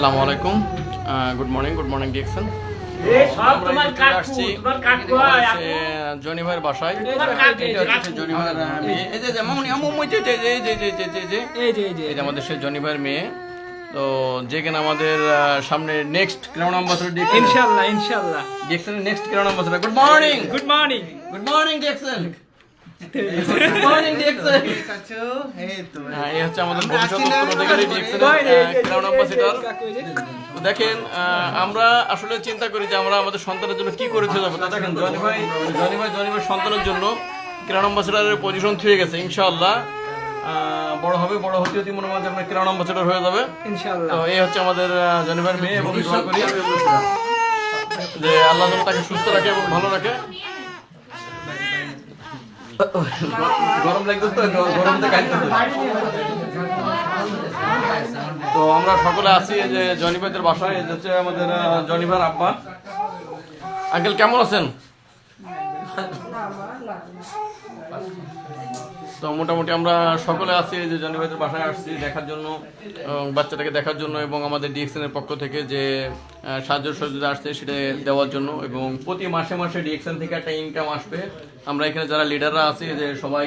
আসসালামু আলাইকুম। Good morning good morning হচ্ছে জনি ভাইয়ের বাসায়। জনি ভাইয়ের মেয়ে। এই যে এই যে যে যে যে যে যে যে। এই যে এই যে এই যে আমাদের সেই জনি ভাইয়ের মেয়ে। তো যে কিনা আমাদের সামনে নেক্সট অ্যাম্বাসেডর ডিকশন ইনশাআল্লাহ ইনশাআল্লাহ। ডিকশনের next crown ambassador good morning good morning good morning Diction দেখেন আমরা আসলে চিন্তা করি যে আমরা আমাদের সন্তানের জন্য কি করে যাব। দেখেন জনি ভাই জনি ভাই জনি ভাই সন্তানের জন্য ক্রীড়া অ্যাম্বাসেডারের পজিশন থুয়ে গেছে ইনশাআল্লাহ। বড় হবে বড় হতে হতে মনে হয় আমরা ক্রীড়া অ্যাম্বাসেডার হয়ে যাবে। ইনশাআল্লাহ। তো এই হচ্ছে আমাদের জনি ভাইয়ের মেয়ে এবং দোয়া করি যে আল্লাহ তাকে সুস্থ রাখে এবং ভালো রাখে। গরম লাগতেছে তো তো আমরা সকলে আছি যে জনিভাইদের বাসায়, এই হচ্ছে আমাদের জনিভার আব্বা। আঙ্কেল, কেমন আছেন? তো মোটামুটি আমরা সকলে আছি যে জনিভাইদের বাসায় আসছি দেখার জন্য বাচ্চাটাকে দেখার জন্য এবং আমাদের ডিএক্সএন এর পক্ষ থেকে যে সাহায্য সহযোগিতা আসছে সেটা দেওয়ার জন্য এবং প্রতি মাসে মাসে ডিএক্সএন থেকে একটা ইনকাম আসবে। আমরা এখানে যারা লিডাররা আছি যে সবাই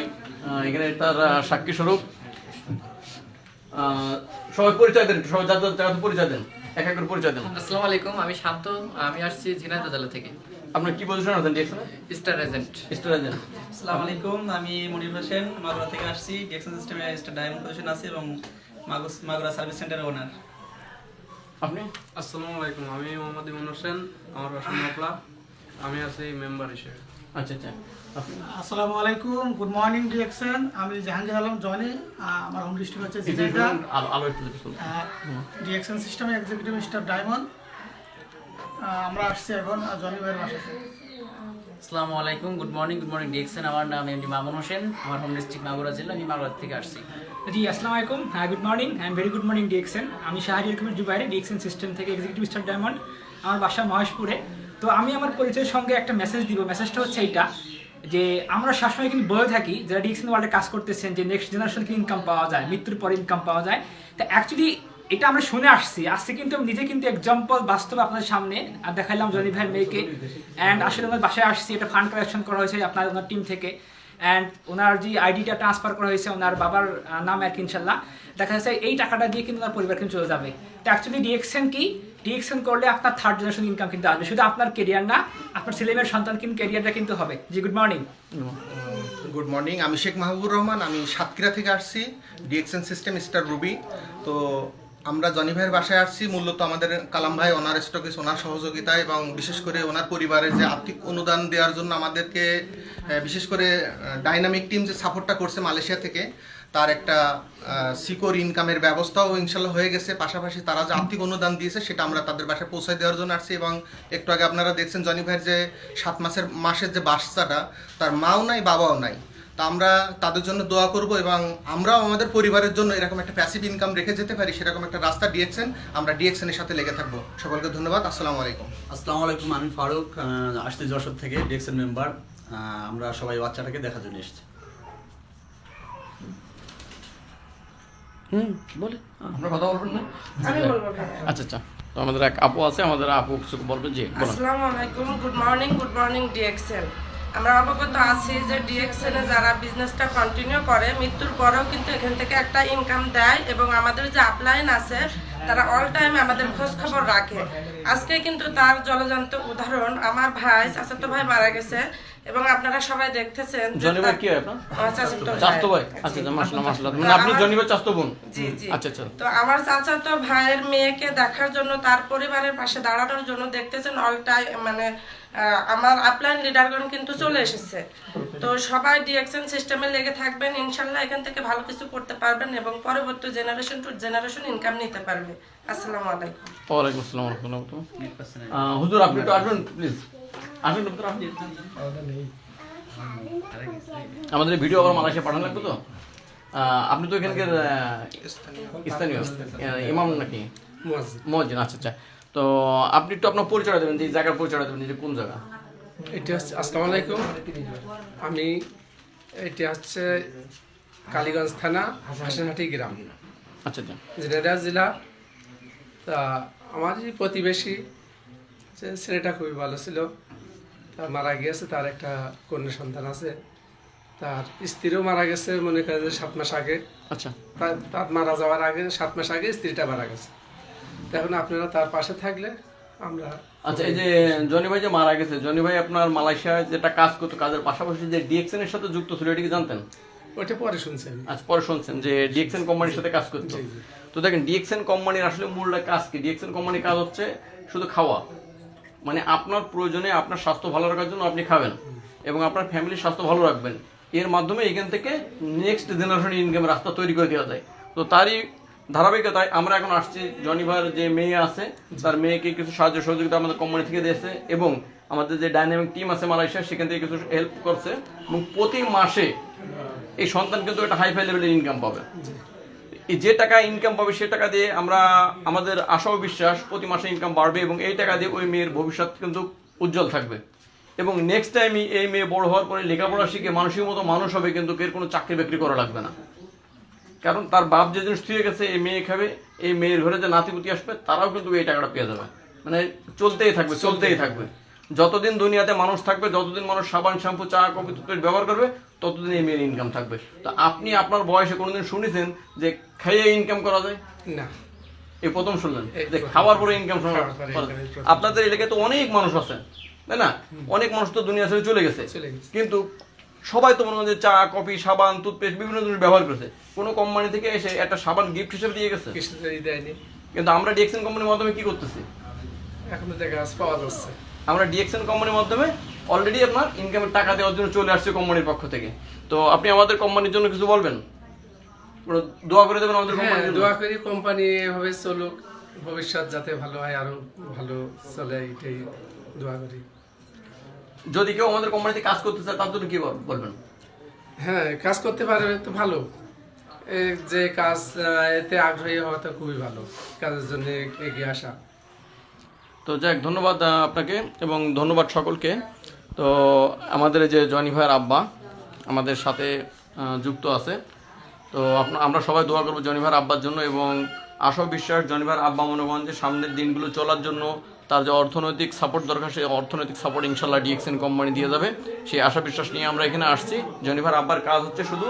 এখানে তার সাক্ষী স্বরূপ। সবাই পরিচয় দেন, সবাই যাদের পরিচয় দেন, এক এক করে পরিচয় দেন। আসসালামু আলাইকুম, আমি শান্ত আমি আসছি ঝিনাইদহ জেলা থেকে। আপনার কি পজিশন আছেন DXN star agent star agent আসসালামু আলাইকুম আমি মনির হোসেন মাগুরা থেকে আসছি। ডিএকশন সিস্টেমে স্টার ডায়মন্ড পজিশন আছে এবং মাগুস মাগুরা সার্ভিস সেন্টারের ওনার আপনি? আসসালামু আলাইকুম আমি মোহাম্মদ ইমন হোসেন আমার বাসা নকলা আমি আছি মেম্বার হিসেবে। আচ্ছা আচ্ছা। আপনি? আসসালামু আলাইকুম গুড মর্নিং ডিরেকশন আমি জাহাঙ্গীর আলম জনি আমার হোম ডিস্ট্রিক্ট হচ্ছে জিনাইদা আলো আলো একটু দিতে শুনুন। ডিরেকশন সিস্টেমে এক্সিকিউটিভ স্টাফ ডায়মন্ড আমরা আসছি এখন জনি ভাইয়ের বাসাতে আসসালামু আলাইকুম good morning good morning DXN আমার নাম এমডি মামুন হোসেন আমার হোম ডিস্ট্রিক্ট মাগুরা জেলা আমি মাগুরা থেকে আসছি। জি আসসালামু আলাইকুম। হ্যাঁ good morning I am very good morning DXN আমি শাহরিয়ার কুমির জুবাইরে ডিএক্সএন সিস্টেম থেকে এক্সিকিউটিভ স্টার ডায়মন্ড আমার বাসা মহেশপুরে। তো আমি আমার পরিচয়ের সঙ্গে একটা মেসেজ দিব। মেসেজটা হচ্ছে এইটা যে আমরা সবসময় কিন্তু বলে থাকি যারা ডিএক্সএন ওয়ার্ল্ডে কাজ করতেছেন যে নেক্সট জেনারেশনকে ইনকাম পাওয়া যায় মৃত্যুর পরে ইনকাম পাওয়া যায়। তো অ্যাকচুয়ালি এটা আমরা শুনে আসছি। আজকে কিন্তু নিজে কিন্তু এক্সাম্পল বাস্তবে আপনাদের সামনে আর দেখাইলাম জনি ভাইয়ের মেয়েকে। অ্যান্ড আসলে আমার বাসায় আসছি এটা ফান্ড কালেকশন করা হয়েছে আপনার ওনার টিম থেকে। অ্যান্ড ওনার যে আইডিটা ট্রান্সফার করা হয়েছে, ওনার বাবার নাম আর কি ইনশাল্লাহ। দেখা যাচ্ছে এই টাকাটা দিয়ে কিন্তু ওনার পরিবার কিন্তু চলে যাবে। তো অ্যাকচুয়ালি ডিএক্সএন কি? ডিএক্সএন করলে আপনার থার্ড জেনারেশন ইনকাম কিন্তু আসবে। শুধু আপনার কেরিয়ার না, আপনার ছেলেমেয়ের সন্তান কিন্তু কেরিয়ারটা কিন্তু হবে। জি গুড মর্নিং গুড মর্নিং আমি শেখ মাহবুবুর রহমান, আমি সাতক্ষীরা থেকে আসছি ডিএক্সএন সিস্টেম স্টার রুবি তো আমরা জনি ভাইয়ের বাসায় আসছি, মূলত আমাদের কালাম ভাই ওনার স্টকিস ওনার সহযোগিতা এবং বিশেষ করে ওনার পরিবারের যে আর্থিক অনুদান দেওয়ার জন্য আমাদেরকে বিশেষ করে ডাইনামিক টিম যে সাপোর্টটা করছে মালয়েশিয়া থেকে, তার একটা সিকোর ইনকামের ব্যবস্থাও ইনশাল্লাহ হয়ে গেছে। পাশাপাশি তারা যে আর্থিক অনুদান দিয়েছে, সেটা আমরা তাদের বাসায় পৌঁছায় দেওয়ার জন্য আসছি এবং একটু আগে আপনারা দেখছেন জনি ভাইয়ের যে সাত মাসের মাসের যে বাচ্চাটা, তার মাও নাই, বাবাও নাই। তা আমরা তাদের জন্য দোয়া করব এবং আমরাও আমাদের পরিবারের জন্য এরকম একটা প্যাসিভ ইনকাম রেখে যেতে পারি সেরকম একটা রাস্তা ডিএক্সেন আমরা ডিএক্সেন এর সাথে লেগে থাকব। সকলকে ধন্যবাদ আসসালামু আলাইকুম। আসসালামু আলাইকুম আমি ফারুক আসছি যশোর থেকে ডেক্সের মেম্বার আমরা সবাই বাচ্চাটাকে দেখার জন্য এসেছি। হুম বলে। আপনার কথা বলবেন না? আচ্ছা আচ্ছা। তো আমাদের এক আপু আছে আমাদের আপু কিছু বলবে জি বলুন। আসসালামু আলাইকুম good morning good morning DXN আমরা অবগত আছি যে ডিএক্সএল এ যারা বিজনেসটা কন্টিনিউ করে, মৃত্যুর পরেও কিন্তু এখান থেকে একটা ইনকাম দেয় এবং আমাদের যে আপলাইন আছে, তারা অল টাইম আমাদের খোঁজ খবর রাখে। আজকে কিন্তু তার জলজান্ত উদাহরণ, আমার ভাই, চাচাতো ভাই মারা গেছে। এবং আপনারা সবাই দেখতেছেন জনি ভাই কি হয় আপনার? চাচাতো ভাই। আচ্ছা আচ্ছা তো মানে আপনি আমার- জনি ভাই চাস্তো বোন? জি জি। আচ্ছা আচ্ছা। তো আমার চাচাতো ভাইয়ের মেয়েকে দেখার জন্য তার পরিবারের পাশে দাঁড়ানোর জন্য দেখতেছেন অল টাইম মানে আমার আপলাইন লিডারগণ কিন্তু চলে এসেছে। তো সবাই ডিএকশন সিস্টেমে লেগে থাকবেন। ইনশাল্লাহ এখান থেকে ভালো কিছু করতে পারবেন এবং পরবর্তী জেনারেশন টু জেনারেশন ইনকাম নিতে পারবে। আসসালামু আলাইকুম। ওয়ালাইকুম আসসালাম ওয়া রাহমাতুল্লাহ হুজুর আপনি একটু আসবেন প্লিজ আমাদের ভিডিও আবার মালয়েশিয়া পাঠানো লাগবে তো? আপনি তো এখানকার স্থানীয়। ইমাম নাকি? মসজিদ। আচ্ছা আচ্ছা। তো আপনি একটু আপনার পরিচয় দেবেন যে জায়গার পরিচয় দেবেন যে কোন জায়গা? এটা হচ্ছে আসসালামু আলাইকুম। আমি এটা হচ্ছে কালীগঞ্জ থানা হাসিনহাটি গ্রাম। আচ্ছা আচ্ছা। জেলা তা আমার যে প্রতিবেশী ছেলেটা খুবই ভালো ছিল। তার মারা গিয়েছে তার একটা কন্যা সন্তান আছে। তার স্ত্রীও মারা গেছে মনে করেন যে সাত মাস আগে। আচ্ছা। তার মারা যাওয়ার আগে সাত মাস আগে স্ত্রীটা মারা গেছে। এখন আপনারা তার পাশে থাকলে আমরা আচ্ছা এই যে জনি ভাই যে মারা গেছে জনি ভাই আপনার মালয়েশিয়ায় যেটা কাজ করতো কাজের পাশাপাশি যে ডিএক্সএন এর সাথে যুক্ত ছিল এটা কি জানতেন? ওইটা পরে শুনছেন। আজ পরে শুনছেন যে ডিএক্সএন কোম্পানির সাথে কাজ করতো। তো দেখেন ডিএক্সএন কোম্পানির আসলে মূল কাজ কি? ডিএক্সএন কোম্পানির কাজ হচ্ছে শুধু খাওয়া। মানে আপনার প্রয়োজনে আপনার স্বাস্থ্য ভালো রাখার জন্য আপনি খাবেন এবং আপনার ফ্যামিলির স্বাস্থ্য ভালো রাখবেন। এর মাধ্যমে এখান থেকে নেক্সট জেনারেশন ইনকামের রাস্তা তৈরি করে দেওয়া যায়। তো তারই ধারাবাহিকতায় আমরা এখন আসছি। জনিভার যে মেয়ে আছে, তার মেয়েকে কিছু সাহায্য সহযোগিতা আমাদের কোম্পানি থেকে দিয়েছে এবং আমাদের যে ডাইনামিক টিম আছে মালয়েশিয়া, সেখান থেকে কিছু হেল্প করছে এবং প্রতি মাসে এই সন্তান কিন্তু একটা হাই ফাই লেভেলের ইনকাম পাবে। যে টাকা ইনকাম পাবে সে টাকা দিয়ে আমরা আমাদের আশা বিশ্বাস প্রতি মাসে ইনকাম বাড়বে এবং এই টাকা দিয়ে ওই মেয়ের ভবিষ্যৎ কিন্তু উজ্জ্বল থাকবে। এবং নেক্সট টাইমই এই মেয়ে বড় হওয়ার পরে লেখাপড়া শিখে মানুষের মতো মানুষ হবে কিন্তু এর কোনো চাকরি বাকরি করা লাগবে না। কারণ তার বাপ যে জিনিস থুয়ে গেছে, এই মেয়ে খাবে, এই মেয়ের ঘরে যে নাতিপুতি আসবে, তারাও কিন্তু এই টাকাটা পেয়ে যাবে। মানে চলতেই থাকবে চলতেই থাকবে। যতদিন দুনিয়াতে মানুষ থাকবে যতদিন মানুষ সাবান শ্যাম্পু চা কফি টুথপেস্ট ব্যবহার করবে ততদিন এই মেয়ের ইনকাম থাকবে। তো আপনি আপনার বয়সে কোনোদিন শুনেছেন যে খাইয়ে ইনকাম করা যায়? না। এই প্রথম শুনলেন? যে খাওয়ার পরে ইনকাম। আপনাদের এলাকায় তো অনেক মানুষ আছে তাই না? অনেক মানুষ তো দুনিয়া ছেড়ে চলে গেছে। কিন্তু সবাই তো মনে হয় যে চা কফি সাবান টুথপেস্ট বিভিন্ন জিনিস ব্যবহার করেছে। কোনো কোম্পানি থেকে এসে একটা সাবান গিফট হিসেবে দিয়ে গেছে। কিন্তু আমরা ডিএক্সএন কোম্পানির মাধ্যমে কি করতেছি? এখন তো দেখা পাওয়া যাচ্ছে। আমরা ডিএক্সএন কোম্পানির মাধ্যমে অলরেডি আপনার ইনকামের টাকা দেওয়ার জন্য চলে আসছে কোম্পানির পক্ষ থেকে। তো আপনি আমাদের কোম্পানির জন্য কিছু বলবেন? দোয়া করে দেবেন আমাদের হ্যাঁ কোম্পানির দোয়া করি কোম্পানি এভাবে চলুক ভবিষ্যৎ যাতে ভালো হয় আরও ভালো চলে এটাই দোয়া করি। যদি কেউ আমাদের কোম্পানিতে কাজ করতে চায় তার জন্য কি বলবেন? হ্যাঁ কাজ করতে পারে তো ভালো। যে কাজ এতে আগ্রহী হওয়া তো খুবই ভালো কাজের জন্য এগিয়ে আসা। তো যাক, ধন্যবাদ আপনাকে এবং ধন্যবাদ সকলকে। তো আমাদের যে জনি ভাইয়ের আব্বা আমাদের সাথে যুক্ত আছে। তো আমরা সবাই দোয়া করব জনি ভাইয়ের আব্বার জন্য এবং আশা বিশ্বাস জনি ভাইয়ের আব্বা যে সামনের দিনগুলো চলার জন্য তার যে অর্থনৈতিক সাপোর্ট দরকার, সেই অর্থনৈতিক সাপোর্ট ইনশাল্লাহ ডিএক্সএন কোম্পানি দিয়ে যাবে। সেই আশা বিশ্বাস নিয়ে আমরা এখানে আসছি। জনিভার আব্বার কাজ হচ্ছে শুধু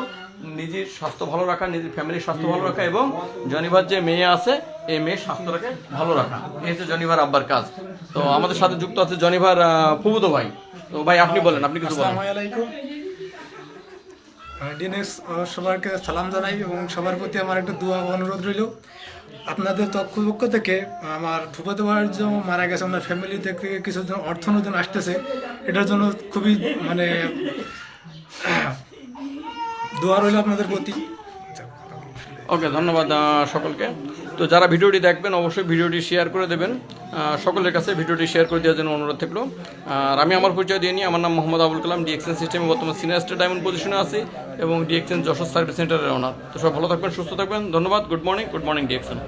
নিজের স্বাস্থ্য ভালো রাখা নিজের ফ্যামিলির স্বাস্থ্য ভালো রাখা এবং জনিভার যে মেয়ে আছে এই মেয়ের স্বাস্থ্যটাকে ভালো রাখা। এই হচ্ছে জনিভার আব্বার কাজ। তো আমাদের সাথে যুক্ত আছে জনিভার আহ, ভাই। তো ভাই আপনি বলেন আপনি কিছু বলেন। আসসালামু সবাইকে সালাম জানাই এবং সবার প্রতি আমার একটা দোয়া অনুরোধ রইল। আপনাদের তক্ষ পক্ষ থেকে আমার ফুফাতো ভাইয়ের যে মারা গেছে ওনার ফ্যামিলি থেকে কিছু জন অর্থ অনুদান আসতেছে। এটার জন্য খুবই মানে দোয়া রইল আপনাদের প্রতি। ওকে, ধন্যবাদ সকলকে। তো যারা ভিডিওটি দেখবেন, অবশ্যই ভিডিওটি শেয়ার করে দেবেন। সকলের কাছে ভিডিওটি শেয়ার করে দেওয়ার জন্য অনুরোধ থাকল। আর আমি আমার পরিচয় দিয়ে নিই, আমার নাম মোহাম্মদ আবুল কালাম ডিএক্সএন সিস্টেমে বর্তমান সিনিয়র স্টার ডায়মন্ড পজিশনে আছি, এবং ডিএক্সএন যশোর সার্ভিস সেন্টারের ওনার তো সব ভালো থাকবেন, সুস্থ থাকবেন, ধন্যবাদ good morning good morning DXN